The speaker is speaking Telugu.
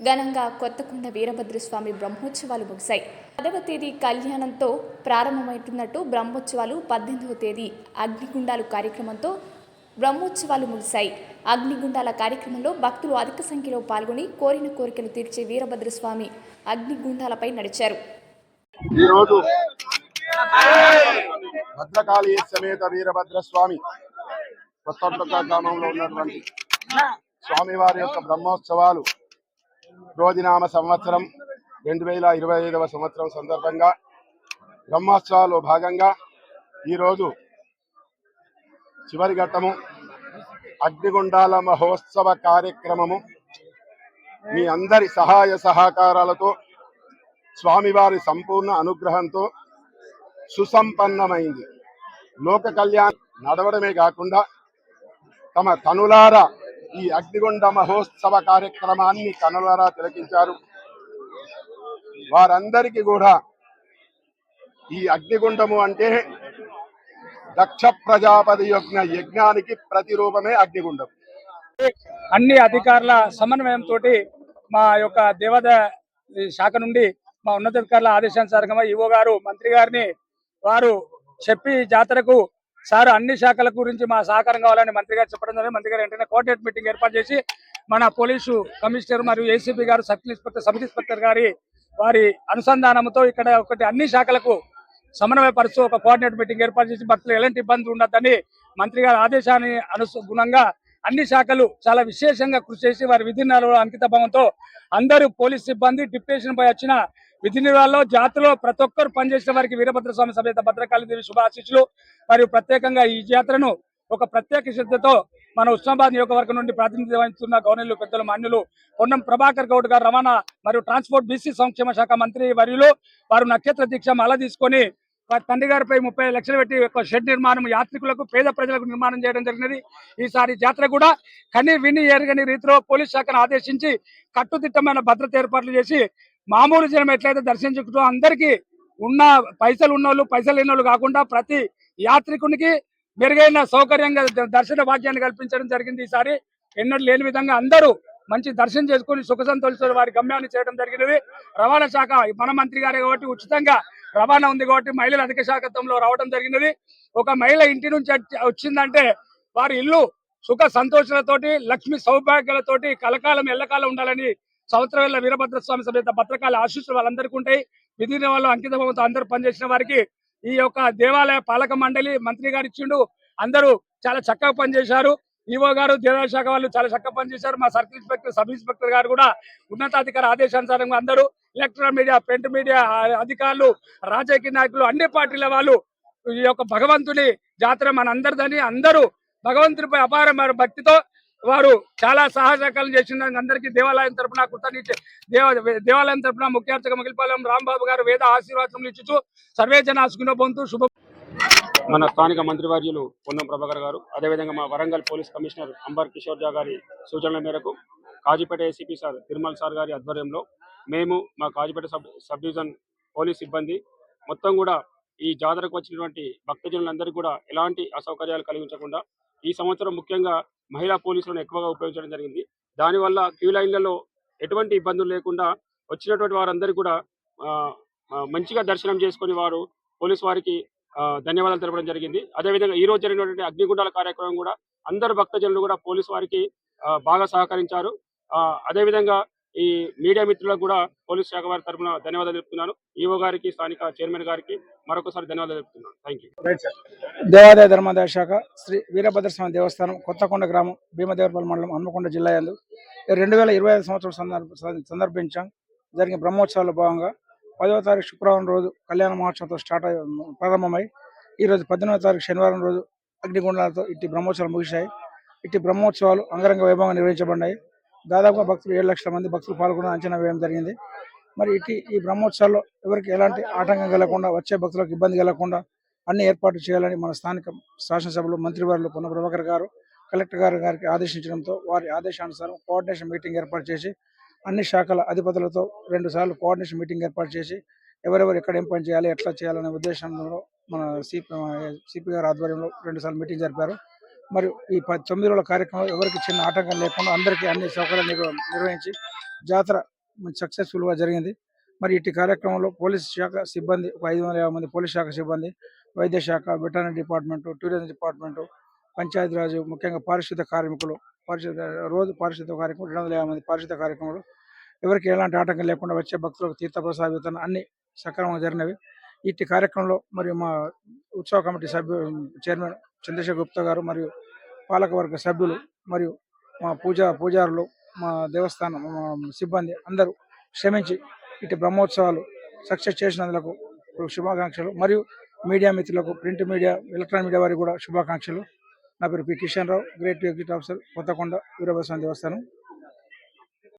ఘనంగా కొత్తకొండ వీరభద్రస్వామి బ్రహ్మోత్సవాలు ముగిశాయి. పదవ తేదీ కళ్యాణంతో ప్రారంభమవుతున్నట్టు బ్రహ్మోత్సవాలు పద్దెనిమిదవ తేదీ అగ్నిగుండాలు కార్యక్రమంతో బ్రహ్మోత్సవాలు ముగిశాయి. అగ్నిగుండాల కార్యక్రమంలో భక్తులు అధిక సంఖ్యలో పాల్గొని కోరిన కోరికలు తీర్చే వీరభద్రస్వామి అగ్నిగుండాలపై నడిచారు. ఈరోజు భద్రకాళి సమేత వీరభద్ర స్వామి గ్రామంలో ఉన్నటువంటి స్వామివారి యొక్క బ్రహ్మోత్సవాలు రోజినామ సంవత్సరం రెండు వేల ఇరవై ఐదవ సంవత్సరం సందర్భంగా బ్రహ్మోత్సవాల్లో భాగంగా ఈరోజు చివరి ఘట్టము అగ్నిగుండాల మహోత్సవ కార్యక్రమము. మీ అందరి సహాయ సహకారాలతో స్వామివారి సంపూర్ణ అనుగ్రహంతో సుసంపన్నమైంది. లోక కళ్యాణ్ నడవడమే కాకుండా తమ తనులారా ఈ అగ్నిగుండ మహోత్సవ కార్యక్రమాన్ని కనులారా తిలకించారు. వారందరికీ కూడా ఈ అగ్నిగుండము అంటే దక్ష ప్రజాపతి యొక్క యజ్ఞానికి ప్రతిరూపమే అగ్నిగుండం. అన్ని అధికారుల సమన్వయంతో మా యొక్క దేవాదాయ శాఖ నుండి మా ఉన్నతాధికారుల ఆదేశానుసారంగా ఈవో గారు మంత్రి గారిని వారు చెప్పి జాతరకు సార్ అన్ని శాఖల గురించి మా సహకారం కావాలని మంత్రి గారు చెప్పడం జరిగింది. మంత్రి గారు వెంటనే కోఆర్డినేట్ మీటింగ్ ఏర్పాటు చేసి మన పోలీసు కమిషనర్ మరియు ఏసీపీ గారు సబ్ ఇన్స్పెక్టర్ సబ్ ఇన్స్పెక్టర్ గారి వారి అనుసంధానంతో ఇక్కడ ఒకటి అన్ని శాఖలకు సమన్వయపరుస్తూ ఒక కోఆర్డినేట్ మీటింగ్ ఏర్పాటు చేసి భక్తులు ఎలాంటి ఇబ్బంది ఉండద్దని మంత్రి గారి ఆదేశాన్ని అనుగుణంగా అన్ని శాఖలు చాలా విశేషంగా కృషి చేసి వారి విధి నిర్వహణలో అంకిత భావంతో అందరూ పోలీస్ సిబ్బంది డిప్యూటేషన్ పై వచ్చిన విధి నిర్వహణలో జాతరలో ప్రతి ఒక్కరు పనిచేసిన వారికి వీరభద్ర స్వామి సమేత భద్రకాళి దేవి శుభాశిష్యులు మరియు ప్రత్యేకంగా ఈ జాతరను ఒక ప్రత్యేక శ్రద్ధతో మన ఉస్మాబాద్ నియోజకవర్గం నుండి ప్రాతినిధ్యం వహిస్తున్న గవర్నర్లు పెద్దలు మాన్యులు పొన్నం ప్రభాకర్ గౌడ్ గారు రవాణా మరియు ట్రాన్స్పోర్ట్ బీసీ సంక్షేమ శాఖ మంత్రి వర్యులు వారు నక్షత్ర దీక్ష మల తీసుకొని వారి తండ్రి గారిపై ముప్పై లక్షలు పెట్టి ఒక షెడ్ నిర్మాణం యాత్రికులకు పేద ప్రజలకు నిర్మాణం చేయడం జరిగినది. ఈసారి జాతర కూడా కని విని ఎరగని రీతిలో పోలీస్ శాఖను ఆదేశించి కట్టుదిట్టమైన భద్రత ఏర్పాట్లు చేసి మామూలు జనం ఎట్లయితే దర్శించుకుంటూ అందరికీ ఉన్న పైసలు ఉన్నోళ్ళు పైసలు లేని వాళ్ళు కాకుండా ప్రతి యాత్రికునికి మెరుగైన సౌకర్యంగా దర్శన భాగ్యాన్ని కల్పించడం జరిగింది ఈసారి. ఎన్నడూ లేని విధంగా అందరూ మంచి దర్శనం చేసుకుని సుఖ సంతోషాలు వారి గమ్యాన్ని చేయడం జరిగినది. రవాణా శాఖ మన మంత్రి గారే కాబట్టి ఉచితంగా రవాణా ఉంది కాబట్టి మహిళల అధిక శాఖత్వంలో రావడం జరిగినది. ఒక మహిళ ఇంటి నుంచి వచ్చిందంటే వారి ఇల్లు సుఖ సంతోషాలతోటి లక్ష్మి సౌభాగ్యాలతోటి కలకాలం ఎల్లకాలం ఉండాలని సంవత్సరం వీరభద్రస్వామి వీరభద్ర స్వామి సమేత పత్రకాల ఆశీస్సులు వాళ్ళందరికీ ఉంటాయి. విధి వాళ్ళు అంకితభావంతో అందరూ పనిచేసిన వారికి ఈ యొక్క దేవాలయ పాలక మండలి మంత్రి గారు ఇచ్చిండు. అందరూ చాలా చక్కగా పనిచేశారు. ఈవో గారు దేవాలయ శాఖ వాళ్ళు చాలా చక్కగా పనిచేశారు. మా సర్కిల్ ఇన్స్పెక్టర్ సబ్ ఇన్స్పెక్టర్ గారు కూడా ఉన్నతాధికారి ఆదేశానుసారంగా అందరూ ఎలక్ట్రానిక్ మీడియా ప్రింట్ మీడియా అధికారులు రాజకీయ నాయకులు అన్ని పార్టీల వాళ్ళు ఈ యొక్క భగవంతుని జాతర మనందరిదని అందరూ భగవంతునిపై అపారమైన భక్తితో వారు చాలా సహజకాలం చేసిన అందరికీ దేవాలయం తరపున కృతజ్ఞత దేవ దేవాలయం తరపున ముఖ్య అర్చక మగిలిపాలెం రాంబాబు గారు వేద ఆశీర్వాదం ఇచ్చుచు సర్వే జన సుఖినోబంతు శుభ మన స్థానిక మంత్రివర్యులు పొన్నం ప్రభాకర్ గారు అదేవిధంగా మా వరంగల్ పోలీస్ కమిషనర్ అంబర్ కిషోర్ జా గారి సూచనల మేరకు Kazipet ACP sir Tirumala sir గారి ఆధ్వర్యంలో మేము మా Kazipet sub sub division police సిబ్బంది మొత్తం కూడా ఈ జాతరకు వచ్చినటువంటి భక్తజనులందరికీ కూడా ఎలాంటి అసౌకర్యాలు కలిగించకుండా ఈ సంవత్సరం ముఖ్యంగా మహిళా పోలీసులను ఎక్కువగా ఉపయోగించడం జరిగింది. దానివల్ల క్యూ లైన్లలో ఎటువంటి ఇబ్బందులు లేకుండా వచ్చినటువంటి వారందరికీ కూడా మంచిగా దర్శనం చేసుకుని వారు పోలీస్ వారికి ధన్యవాదాలు తెలపడం జరిగింది. అదేవిధంగా ఈ రోజు జరిగినటువంటి అగ్నిగుండాల కార్యక్రమం కూడా అందరు భక్తజనులు కూడా పోలీస్ వారికి బాగా సహకరించారు. ఆ, అదేవిధంగా ఈ మీడియా మిత్రులకు కూడా పోలీస్ శాఖ వారి తరఫున ధన్యవాదాలు చెప్తున్నాను ఈఓ గారికి స్థానిక చైర్మన్ గారికి మరొకసారి ధన్యవాదాలు చెప్తున్నాను థ్యాంక్ యూ దేవాదాయ ధర్మాదాయ శాఖ శ్రీ వీరభద్రస్వామి దేవస్థానం కొత్తకొండ గ్రామం భీమదేవరపల్లి మండలం హన్మకొండ జిల్లా యందు రెండు వేల ఇరవై ఐదు సంవత్సరం సందర్భ సందర్భించాం. జరిగిన బ్రహ్మోత్సవాల్లో భాగంగా పదవ తారీఖు శుక్రవారం రోజు కళ్యాణ మహోత్సవంతో స్టార్ట్ అయి ప్రారంభమై ఈ రోజు పద్దెనిమిదవ తారీఖు శనివారం రోజు అగ్నిగుండాలతో ఇట్టి బ్రహ్మోత్సవాలు ముగిశాయి. ఇట్టి బ్రహ్మోత్సవాలు అంగరంగ వైభవంగా నిర్వహించబడ్డాయి దాదాపుగా భక్తులు ఏడు లక్షల మంది భక్తులు పాల్గొన్న అంచనా వేయడం జరిగింది. మరి ఇట్టి ఈ బ్రహ్మోత్సవాల్లో ఎవరికి ఎలాంటి ఆటంకం కలగకుండా వచ్చే భక్తులకు ఇబ్బంది కలగకుండా అన్ని ఏర్పాట్లు చేయాలని మన స్థానిక శాసనసభలో మంత్రివారులు పొన్న ప్రభాకర్ గారు కలెక్టర్ గారు గారికి ఆదేశించడంతో వారి ఆదేశానుసారం కోఆర్డినేషన్ మీటింగ్ ఏర్పాటు చేసి అన్ని శాఖల అధిపతులతో రెండు సార్లు కోఆర్డినేషన్ మీటింగ్ ఏర్పాటు చేసి ఎవరెవరు ఎక్కడ ఏం పని చేయాలి ఎట్లా చేయాలనే ఉద్దేశంలో మన సిపి సిపి గారి ఆధ్వర్యంలో రెండు సార్లు మీటింగ్ జరిపారు. మరియు ఈ తొమ్మిది రోజుల కార్యక్రమం ఎవరికి చిన్న ఆటంకం లేకుండా అందరికీ అన్ని సౌకర్యాలు నిర్వహించి జాతర సక్సెస్ఫుల్గా జరిగింది. మరి ఇటు కార్యక్రమంలో పోలీస్ శాఖ సిబ్బంది ఒక ఐదు వందల యాభై మంది పోలీస్ శాఖ సిబ్బంది వైద్య శాఖ veterinary department tourism department Panchayati Raj ముఖ్యంగా పారిశుద్ధ కార్మికులు పారిశుద్ధ రోజు పారిశుద్ధ కార్యక్రమం రెండు వందల యాభై మంది పారిశుద్ధ కార్యక్రమాలు ఎవరికి ఎలాంటి ఆటంకం లేకుండా వచ్చే భక్తులకు తీర్థప్రసాద వితరణ అన్ని సక్రమంగా జరిగినవి. ఇట్టి కార్యక్రమంలో మరియు మా ఉత్సవ కమిటీ సభ్యు చైర్మన్ చంద్రశేఖర్ గుప్తా గారు మరియు పాలకవర్గ సభ్యులు మరియు మా పూజా పూజారులు మా దేవస్థానం సిబ్బంది అందరూ శ్రమించి ఇటు బ్రహ్మోత్సవాలు సక్సెస్ చేసినందుకు శుభాకాంక్షలు. మరియు మీడియా మిత్రులకు ప్రింట్ మీడియా ఎలక్ట్రానిక్ మీడియా వారికి కూడా శుభాకాంక్షలు. నా పేరు P Kishan Rao great executive officer Kothakonda Veerabhadra Swamy దేవస్థానం.